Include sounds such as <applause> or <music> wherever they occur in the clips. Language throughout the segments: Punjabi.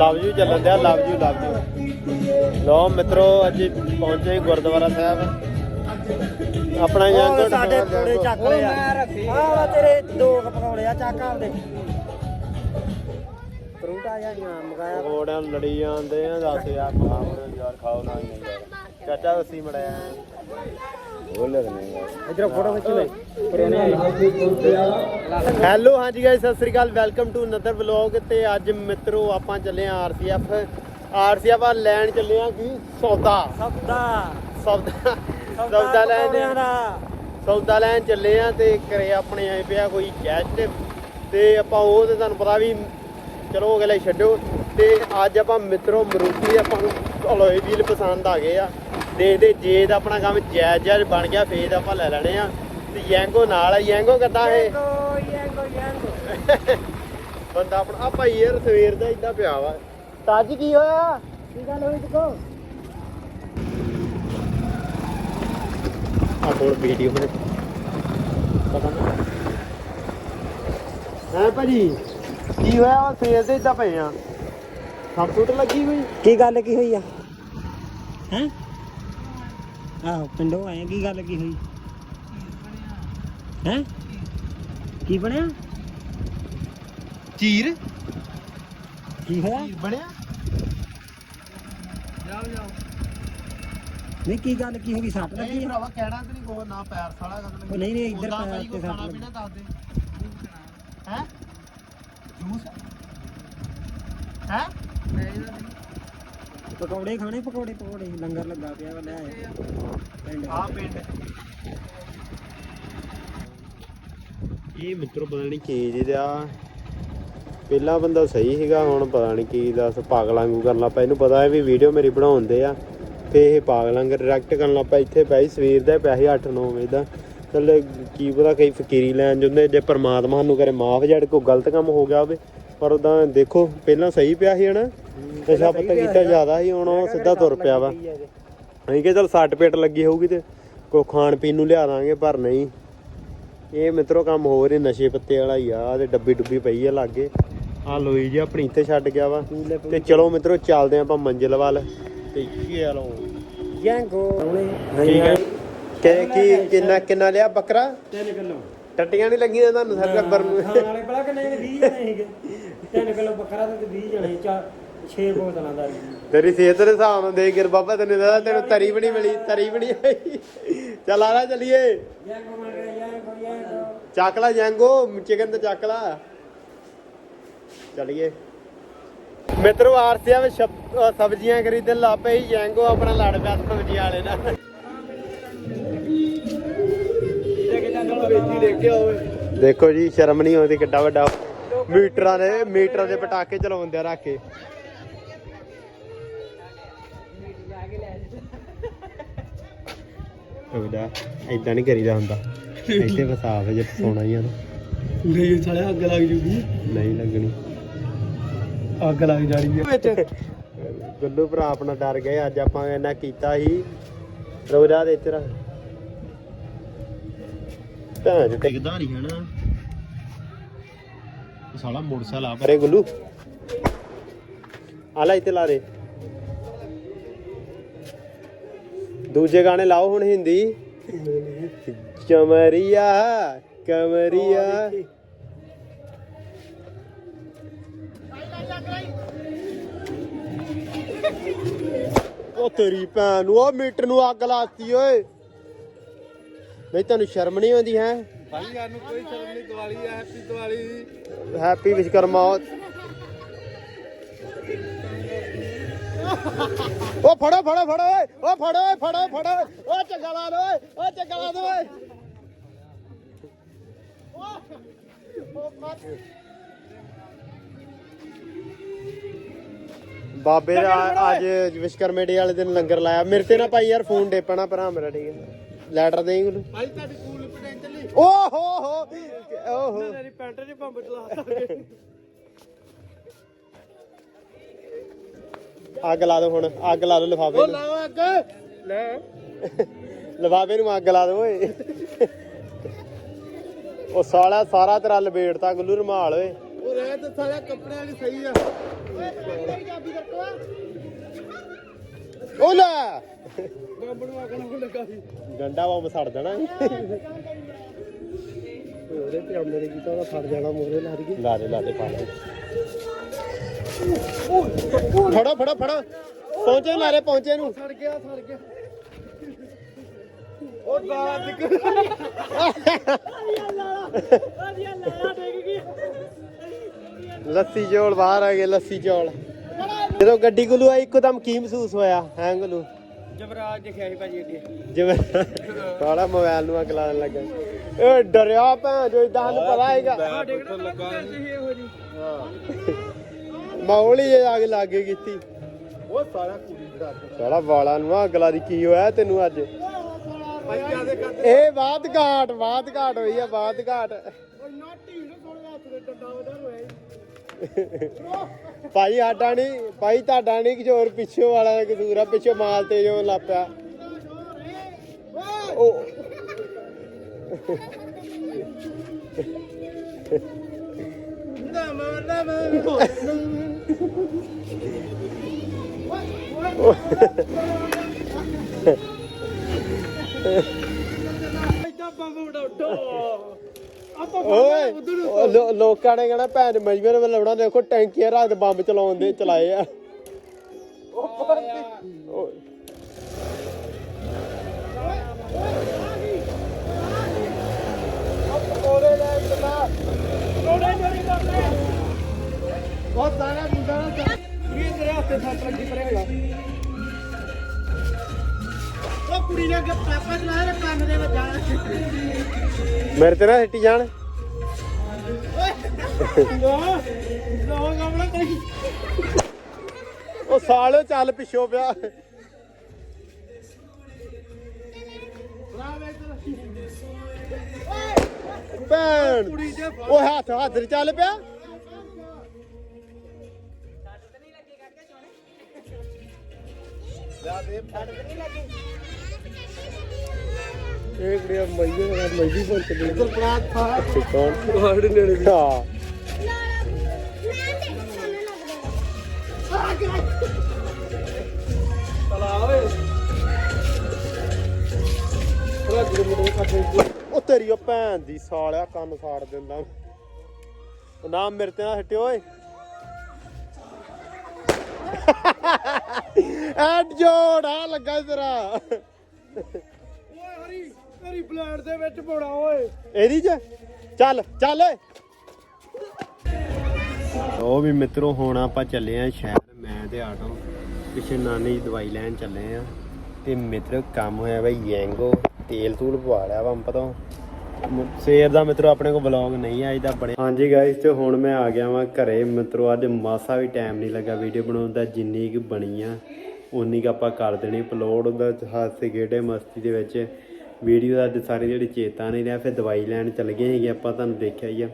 ਲਵ ਯੂ ਚੱਲਣ ਦਿਆ ਲਵ ਯੂ ਲਵ ਯੂ। ਲੋ ਮਿੱਤਰੋ ਅੱਜ ਪਹੁੰਚੇ ਗੁਰਦੁਆਰਾ ਸਾਹਿਬ। ਆਪਣਾ ਉਹ ਸਾਡੇ ਪਕੌੜੇ ਚੱਕ ਲਏ ਆ। ਆਹ ਵਾ ਤੇਰੇ ਦੋ ਕੁ ਪਕੌੜੇ ਆ ਚੱਕ ਆਪਦੇ। ਫਰੂਟਾ ਜਾਂ ਮਗਾਇਆ। ਪਕੌੜਿਆਂ ਨੂੰ ਲੜੀ ਜਾਂਦੇ ਆ ਦੱਸ ਯਾਰ ਖਾਓ ਯਾਰ ਖਾਓ ਨਾ ਨਹੀਂ। ਯਾਰ ਚਾਚਾ ਅਸੀਂ ਮੜਿਆ। ਹੈਲੋ ਹਾਂਜੀ ਗਾਇਸ ਸਤਿ ਸ੍ਰੀ ਅਕਾਲ ਵੈਲਕਮ ਟੂ ਅਨਦਰ ਵਲੌਗ ਤੇ ਅੱਜ ਮਿੱਤਰੋ ਆਪਾਂ ਚੱਲੇ ਆ ਆਰਸੀਐਫ ਆਰਸੀਐਫ ਆ ਲੈਣ ਚੱਲੇ ਆ ਕੀ ਸੌਦਾ ਸਬਦਾ ਸੌਦਾ ਸੌਦਾ ਲੈਣ ਸੌਦਾ ਲੈਣ ਚੱਲੇ ਆ ਤੇ ਘਰੇ ਆਪਣੇ ਆਏ ਪਿਆ ਕੋਈ ਗੈਸਟ ਤੇ ਆਪਾਂ ਉਹ ਤੇ ਤੁਹਾਨੂੰ ਪਤਾ ਵੀ ਚਲੋ ਅਗਲੇ ਛੱਡੋ। ਤੇ ਅੱਜ ਆਪਾਂ ਮਿੱਤਰੋ ਮਰੂਤੀ ਆਪਾਂ ਨੂੰ ਅਲੋਏ ਵੀਲ ਪਸੰਦ ਆ ਗਏ ਆ। ਦੇਖਦੇ ਜੇ ਦਾ ਆਪਣਾ ਕੰਮ ਜਾਇਜ਼ ਜਾਇਜ਼ ਬਣ ਗਿਆ ਫੇਰ ਆਪਾਂ ਲੈ ਲੈਣੇ ਆ। ਤੇ ਯੈਂਗੋ ਨਾਲ ਆ। ਯੈਂਗੋ ਕਿੱਦਾਂ ਇਹ? ਯੈਂਗੋ ਯੈਂਗੋ ਯੈਂਗੋ। <laughs> ਬੰਦਾ ਆਪਣਾ ਆਪਾਂ ਯਾਰ ਸਵੇਰ ਦਾ ਇਦਾਂ ਪਿਆ ਵਾ। ਤਾਜ ਕੀ ਹੋਇਆ? ਕੀ ਗੱਲ ਹੋਈ ਤਕੋ ਆ ਕੋਲ ਵੀਡੀਓ ਬਣੇ। ਪਤਾ ਨਹੀਂ ਹੈ ਭਾਜੀ? ਕੀ ਹੋਇਆ? ਵਾ ਸਵੇਰ ਦੇ ਇਦਾਂ ਪਏ ਆ। ਸਭ ਟੁੱਟ ਲੱਗੀ ਕੋਈ? ਕੀ ਗੱਲ ਕੀ ਹੋਈ ਆ? ਹੈ? ਆਹ ਪਿੰਡੋਂ ਆਏ ਕੀ ਗੱਲ ਕੀ ਹੋਈ? ਹੈ? ਕੀ ਬਣਿਆ? ਚੀਰ? ਕੀ ਹੋਇਆ? ਬਣਿਆ? ਨਹੀਂ ਕੀ ਗੱਲ ਕੀ ਹੋ ਗਈ? ਸੱਟ ਲੱਗੀ ਨਹੀਂ ਆ? ਭਰਾਵਾ ਕਹਿਣਾ ਤੇ ਨਹੀਂ ਕੋ ਨਾ ਪੈਰ ਸਾਲਾ ਗੱਲ ਉਹ ਨਹੀਂ ਨਹੀਂ ਇੱਧਰ ਪੈਰ ਤੇ ਸੱਟ ਲੱਗੀ। ਪੀਣਾ ਦੱਸ ਦੇ। ਹੈ? ਹੈ? ਪਕੌੜੇ ਖਾਣੇ ਪਕੌੜੇ ਪਕੌੜੇ। ਲੰਗਰ ਲੱਗਾ ਪਿਆ ਵਾ ਲੈ ਆਏ। ਪਿੰਡ ਆ। ਪਿੰਡ। ਇਹ ਮਿੱਤਰੋ ਪਤਾ ਨਹੀਂ ਕੀ ਜਿਹਦਾ ਪਹਿਲਾ ਬੰਦਾ ਸਹੀ ਸੀਗਾ ਹੁਣ ਪਤਾ ਨਹੀਂ ਕੀ ਦੱਸ ਪਾਗਲਾਂ ਵਾਂਗੂ ਕਰਨ ਲੱਗ ਪਿਆ ਇਹਨੂੰ ਪਤਾ ਹੈ ਵੀ ਵੀਡੀਓ ਮੇਰੀ ਬਣਾਉਂਦੇ ਆ। ਤੇ ਇਹ ਪਾਗਲਾਂ ਵਾਂਗ ਡਾਇਰੈਕਟ ਕਰਨ ਲੱਗ ਪਿਆ ਇੱਥੇ ਪੈ ਸਵੇਰ ਦਾ ਪਿਆ ਸੀ 8-9 ਵਜੇ ਦਾ। ਚੱਲ ਕੀ ਪਤਾ ਕਈ ਫਕੀਰੀ ਲੈਣ ਜਾਂਦੇ ਜੇ ਪਰਮਾਤਮਾ ਸਾਨੂੰ ਕਰੇ ਮਾਫ ਜੜ ਕੋਈ ਗਲਤ ਕੰਮ ਹੋ ਗਿਆ ਹੋਵੇ ਪਰ ਉਦਾਂ ਦੇਖੋ ਪਹਿਲਾਂ ਸਹੀ ਪਿਆ ਸੀ ਹਨਾ? ਨਸ਼ਾ ਪੱਤਾ ਕੀਤਾ ਜ਼ਿਆਦਾ ਸੀ ਹੁਣ ਉਹ ਸਿੱਧਾ ਤੁਰ ਪਿਆ ਵਾ। ਅਸੀਂ ਕਿ ਚਲ ਸੱਟ ਪੇਟ ਲੱਗੀ ਹੋਊਗੀ ਤੇ ਕੋ ਖਾਣ ਪੀਣ ਨੂੰ ਲਿਆ ਦਾਂਗੇ ਪਰ ਨਹੀਂ। ਇਹ ਮਿੱਤਰੋ ਕੰਮ ਹੋ ਰਿਹਾ ਨਸ਼ੇ ਪੱਤੇ ਵਾਲਾ ਹੀ ਆ ਤੇ ਡੱਬੀ ਡੁੱਬੀ ਪਈ ਆ ਲਾਗੇ। ਆ ਲੋਈ ਜੀ ਆਪਣੀ ਇੱਥੇ ਛੱਡ ਗਿਆ ਵਾ। ਤੇ ਚਲੋ ਮਿੱਤਰੋ ਚੱਲਦੇ ਆਂ ਆਪਾਂ ਮੰਜ਼ਿਲ ਵੱਲ। ਤੇ ਚਲੋ ਯੈਂਗੋ ਠੀਕ ਹੈ। ਕਿ ਕੀ ਕਿੰਨਾ ਕਿੰਨਾ ਲਿਆ ਬੱਕਰਾ? 3 ਕਿਲੋ। ਟੱਟੀਆਂ ਨਹੀਂ ਲੱਗੀਆਂ ਤੁਹਾਨੂੰ ਸਾਰੇ ਟੱਬਰ ਨੂੰ ਖਾਣ ਵਾਲੇ ਕਿੰਨੇ 20 ਜਣੇ ਸੀਗੇ। 3 ਕਿਲੋ ਬੱਕਰਾ ਤੇ 20 ਜਣੇ ਚਾ 6 ਬੋਤਲਾਂ ਦਾ ਤੇਰੀ ਸਿਹਤ ਦੇ ਹਿਸਾਬ ਨਾਲ ਦੇ ਗਿਰ ਬਾਬਾ ਤੈਨੂੰ ਦਾ ਤੈਨੂੰ ਤਰੀ ਵੀ ਨਹੀਂ ਮਿਲੀ ਤਰੀ ਵੀ ਨਹੀਂ ਆਈ। ਚੱਲ ਆ ਲੈ ਚੱਲੀਏ। ਯੈਂਗੋ ਮੰਗ ਰਿਹਾ ਯੈਂਗੋ ਯੈਂਗੋ। ਚੱਕ ਲੈ ਜੈਂਗੋ ਚਿਕਨ ਤੇ ਚੱਕ ਲੈ। ਚਲਿਏ। ਮਿੱਤਰੋ ਆਰਸੀਆ ਵਿੱਚ ਸਬਜ਼ੀਆਂ ਖਰੀਦਣ ਪਏ ਸੀ, ਜੈਂਗੋ ਆਪਣਾ ਲੜ ਪਿਆ ਸਬਜ਼ੀ ਵਾਲੇ ਨਾਲ। ਦੇਖੋ ਜੀ ਸ਼ਰਮ ਨਹੀਂ ਆਉਂਦੀ ਕਿੱਡਾ ਵੱਡਾ। ਮੀਟਰਾਂ ਦੇ ਮੀਟਰਾਂ ਦੇ ਪਟਾਕੇ ਚਲਾਉਂਦੇ ਆ ਰੱਖ ਕੇ। ਉਹਦਾ ਇਦਾਂ ਨਹੀਂ ਕਰੀਦਾ ਹੁੰਦਾ। ਇੱਥੇ ਵਸਾਫ ਜੇ ਸੋਣਾ ਹੀ ਆ ਨਾ। ਨਹੀਂ ਸਾਲੇ ਅੱਗ ਲੱਗ ਜੂਗੀ। ਨਹੀਂ ਲੱਗਣੀ। ਅੱਗ ਲੱਗ ਜਾਣੀ ਹੈ ਵਿੱਚ। ਗੁੱਲੂ ਭਰਾ ਆਪਣਾ ਡਰ ਗਏ ਅੱਜ ਆਪਾਂ ਇਹਨਾਂ ਕੀਤਾ ਸੀ। ਰੋਜ਼ਾ ਦੇ ਤੇਰਾ ਤਾਂ ਜੇ ਟਿਕਦਾ ਨਹੀਂ ਹੈ ਨਾ। ਇਹ ਸਾਲਾ ਮੋਟਰਸਾਈਕਲ ਆ ਪਰੇ ਗੁੱਲੂ। ਆ ਲੈ ਇੱਥੇ ਲਾ ਦੇ। ਦੂਜੇ ਗਾਣੇ ਲਾਓ ਹੁਣ ਹਿੰਦੀ। ਚਮਰੀਆ ਕਮਰੀਆ। ਉਹ ਤੇਰੀ ਭੈਣ ਨੂੰ ਉਹ ਮੀਟਰ ਨੂੰ ਅੱਗ ਲਾਤੀ ਓਏ। ਨਹੀਂ ਤੁਹਾਨੂੰ ਸ਼ਰਮ ਨਹੀਂ ਆਉਂਦੀ ਹੈ? ਭਾਈ ਯਾਰ ਨੂੰ ਕੋਈ ਸ਼ਰਮ ਨਹੀਂ ਦਿਵਾਲੀ ਹੈ ਹੈਪੀ ਦਿਵਾਲੀ। ਹੈਪੀ ਵਿਸ਼ਕਰਮਾ। ਉਹ ਫੜੋ ਫੜੋ ਫੜੋ ਓਏ। ਉਹ ਫੜੋ ਓਏ ਫੜੋ ਫੜੋ। ਉਹ ਚੰਗਾ ਲਾ ਦੋ ਓਏ। ਉਹ ਚੰਗਾ ਲਾ ਦੋ ਓਏ। ਬਾਬੇ ਦਾ ਅੱਜ ਵਿਸ਼ਕਰਮੇ ਡੇ ਵਾਲੇ ਦਿਨ ਲੰਗਰ ਲਾਇਆ। ਮੇਰੇ ਤੇ ਨਾ ਭਾਈ ਯਾਰ ਫੋਨ ਡੇਪਣਾ ਭਰਾ ਮੇਰਾ ਠੀਕ ਹੈ। ਲੈਟਰ ਦੇਈ ਮੈਨੂੰ ਭਾਈ ਤੁਹਾਡੀ ਕੂਲ ਪੋਟੈਂਸ਼ੀਅਲ ਓ ਹੋ ਹੋ। ਓਹੋ ਮੇਰੀ ਪੈਂਟ 'ਚ ਬੰਬ ਚਲਾਤਾ। ਅੱਗ ਲਾ ਦੋ ਹੁਣ ਅੱਗ ਲਾ ਦੋ ਲਿਫਾਫੇ ਨੂੰ। ਲਾਓ ਅੱਗ। ਲੈ। ਲਿਫਾਫੇ ਨੂੰ ਅੱਗ ਲਾ ਦੋ ਓਏ। ਉਹ ਸਾਲਾ ਸਾਰਾ ਤੇਰਾ ਲਪੇੜਤਾ ਗੁੱਲੂ ਰਮਾਲ ਓਏ। ਉਹ ਰਹਿ ਤਾਂ ਸਾਰਾ ਕੱਪੜਿਆਂ ਵਾਲੀ ਸਹੀ ਆ। ਉਹ ਲੈ ਗੰਡਾ ਵਾ ਸੜ ਜਾਣਾ। ਉਹਦੇ ਤੇ ਮੇਰੇ ਕੀ ਤਾਂ ਫੜ ਜਾਣਾ ਮੋਰੇ ਲਾ ਰਹੀ ਲਾ ਦੇ ਲਾ ਦੇ ਪਾ ਦੇ। ਫੜੋ ਫੜੋ ਫੜੋ। ਪਹੁੰਚੇ ਮਾਰੇ ਪਹੁੰਚੇ ਨੂੰ। ਸੜ ਗਿਆ ਸੜ ਗਿਆ। ਉਹ ਗਾਲਾਂ ਦਿਖ ਲੱਸੀ ਚੌਲ ਬਾਹਰ ਆ ਗਏ ਲੱਸੀ ਚੌਲ। ਜਦੋਂ ਗੱਡੀ ਗੁੱਲੂ ਆਈ ਇੱਕਦਮ ਕੀ ਮਹਿਸੂਸ ਹੋਇਆ? ਹੈ ਗੁੱਲੂ? ਜਵਰਾਜ ਦਿਖਿਆ ਸੀ ਭਾਜੀ ਅੱਗੇ। ਜਿਵੇਂ ਸਾਲਾ ਮੋਬਾਈਲ ਨੂੰ ਅੱਗ ਲਾਉਣ ਲੱਗਾ। ਇਹ ਡਰਿਆ ਭੈਣ ਜੋ ਇਦਾਂ ਸਾਨੂੰ ਪਤਾ ਹੈਗਾ। ਸਾਡੇ ਕਿਹੜਾ ਲੱਗਾ ਸੀ ਇਹੋ ਜੀ। ਮੌਲੀ ਜੇ ਅੱਗ ਲੱਗੇ ਕੀਤੀ। ਉਹ ਸਾਰਾ ਕੁੜੀ ਦਾ ਸਾਲਾ ਵਾਲਾਂ ਨੂੰ ਅੱਗ ਲਾ ਦੀ ਕੀ ਹੋਇਆ ਤੈਨੂੰ ਅੱਜ? ਇਹ ਬਾਤ ਘਾਟ ਬਾਤ ਘਾਟ ਹੋਈ ਆ ਬਾਤ ਘਾਟ ਉਹ ਨਾ ਢੀਂਡ ਸੋਹਣੇ ਹੱਥ ਦੇ ਡੰਡਾ ਹੋਇਆ ਭਾਈ ਸਾਡਾ ਨਹੀਂ ਭਾਈ ਤੁਹਾਡਾ ਨਹੀਂ ਕਿਸੇ ਹੋਰ ਪਿੱਛੋਂ ਵਾਲਾ ਦਾ ਕਸੂਰ ਆ, ਪਿੱਛੋਂ ਮਾਲ ਤੇ ਜੋ ਲੱਪਿਆ ਉਹ ਇੱਦਾਂ ਬੰਬ ਉਡਾਉ ਆਪਾਂ ਓਏ ਉਹ ਲੋ- ਲੋਕਾਂ ਨੇ ਕਹਿਣਾ ਭੈਣ ਮਜਬਰ ਲਵਣਾ ਦੇਖੋ ਟੈਂਕੀਆਂ ਰੱਖ ਬੰਬ ਚਲਾਉਣ ਦੇ ਚਲਾਏ ਆ ਓਏ। ਮੇਰੇ ਤੇ ਨਾ ਸਿੱਟੀ ਜਾਣ। ਨਾ ਨਾ ਉਹ ਸਾਲਿਓ ਚੱਲ ਪਿੱਛੋਂ ਪਿਆ। ਭੈਣ ਦੇ ਉਹ ਹੱਥ ਹੱਥ ਚ ਚੱਲ ਪਿਆ। ਇਹ ਕੁੜੀ ਮਈਏ ਨਾਲ ਮਈਦੀ ਬੋਲ ਕੇ ਦੇ ਪ੍ਰਾਤ ਥਾ ਕੌਣ? ਤੁਹਾਡੇ ਨੇੜੇ ਹਾਂ। ਚਲਾ ਓਏ। ਥੋੜਾ ਜਿਹੇ ਮੁੰਡੇ ਕੱਟੇ ਉਹ ਤੇਰੀ ਉਹ ਭੈਣ ਦੀ ਸਾਲਿਆ ਕੰਨ ਸਾੜ ਦਿੰਦਾ ਨਾਮ ਮੇਰੇ ਤੇ ਨਾ ਹਟਿਓ ਓਏ। ਐਡ ਜੋੜ ਆ ਲੱਗਾ ਤੇਰਾ। ਓਏ ਹਰੀ ਦੇ ਵਿੱਚ ਪਾਉਣਾ ਓਏ। ਇਹਦੀ ਚ? ਚੱਲ ਚੱਲ ਓਏ। ਉਹ ਵੀ ਮਿੱਤਰੋ, ਹੁਣ ਆਪਾਂ ਚੱਲੇ ਆ ਸ਼ਹਿਰ। ਮੈਂ ਤੇ ਆਟੋ, ਪਿੱਛੇ ਨਾਨੀ ਦੀ ਦਵਾਈ ਲੈਣ ਚੱਲੇ ਆ। ਤੇ ਮਿੱਤਰੋ, ਕੰਮ ਹੋਇਆ ਬਈ ਯੈਂਗੋ। ਤੇਲ ਤੂਲ ਪਵਾ ਲਿਆ ਪੰਪ ਤੋਂ ਮ- ਸਵੇਰ ਦਾ ਮਿੱਤਰੋ, ਆਪਣੇ ਕੋਲ ਵਲੌਗ ਨਹੀਂ ਆਈ ਦਾ ਬਣੇ ਹਾਂਜੀ ਗਾਇਸ ਤੇ ਹੁਣ ਮੈਂ ਆ ਗਿਆ ਵਾਂ ਘਰੇ। ਮਿੱਤਰੋ, ਅੱਜ ਮਾਸਾ ਵੀ ਟਾਈਮ ਨਹੀਂ ਲੱਗਾ ਵੀਡੀਓ ਬਣਾਉਣ ਦਾ, ਜਿੰਨੀ ਕੁ ਬਣੀ ਆ, ਉਨੀ ਕੁ ਆਪਾਂ ਕਰ ਦੇਣੀ ਅਪਲੋਡ ਉਹਦਾ ਹਾਸੇ ਗੇੜੇ ਮਸਤੀ ਦੇ ਵਿੱਚ। ਵੀਡੀਓ ਦਾ ਅੱਜ ਸਾਰੀ ਜਿਹੜੀ ਚੇਤਾ ਨਹੀਂ ਰਿਹਾ ਫਿਰ ਦਵਾਈ ਲੈਣ ਚੱਲ ਗਏ ਹੈਗੇ, ਆਪਾਂ ਤੁਹਾਨੂੰ ਦੇਖਿਆ ਹੀ ਆ।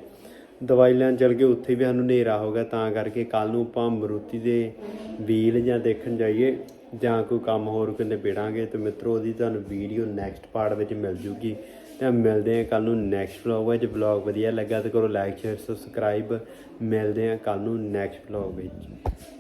ਦਵਾਈ ਲੈਣ ਚੱਲ ਗਏ, ਉੱਥੇ ਵੀ ਸਾਨੂੰ ਹਨੇਰਾ ਹੋ ਗਿਆ, ਤਾਂ ਕਰਕੇ ਕੱਲ ਨੂੰ ਆਪਾਂ ਮਰੂਤੀ ਦੇ ਵੀਲ ਜਾਂ ਦੇਖਣ ਜਾਈਏ ਜਾਂ ਕੋਈ ਕੰਮ ਹੋਰ ਕਿਤੇ ਬਿੜਾਂਗੇ ਤੇ ਮਿੱਤਰੋ ਉਹਦੀ ਤੁਹਾਨੂੰ ਵੀਡੀਓ ਨੈਕਸਟ ਪਾਰਟ ਵਿੱਚ ਮਿਲ ਜੂਗੀ। ਤੇ ਮਿਲਦੇ ਹਾਂ ਕੱਲ ਨੂੰ ਨੈਕਸਟ ਵਲੌਗ ਵਿੱਚ। ਵਲੌਗ ਵਧੀਆ ਲੱਗਾ ਤਾਂ ਕਰੋ ਲਾਈਕ ਸ਼ੇਅਰ ਸਬਸਕ੍ਰਾਈਬ ਮਿਲਦੇ ਹਾਂ ਕੱਲ ਨੂੰ ਨੈਕਸਟ ਵਲੌਗ ਵਿੱਚ।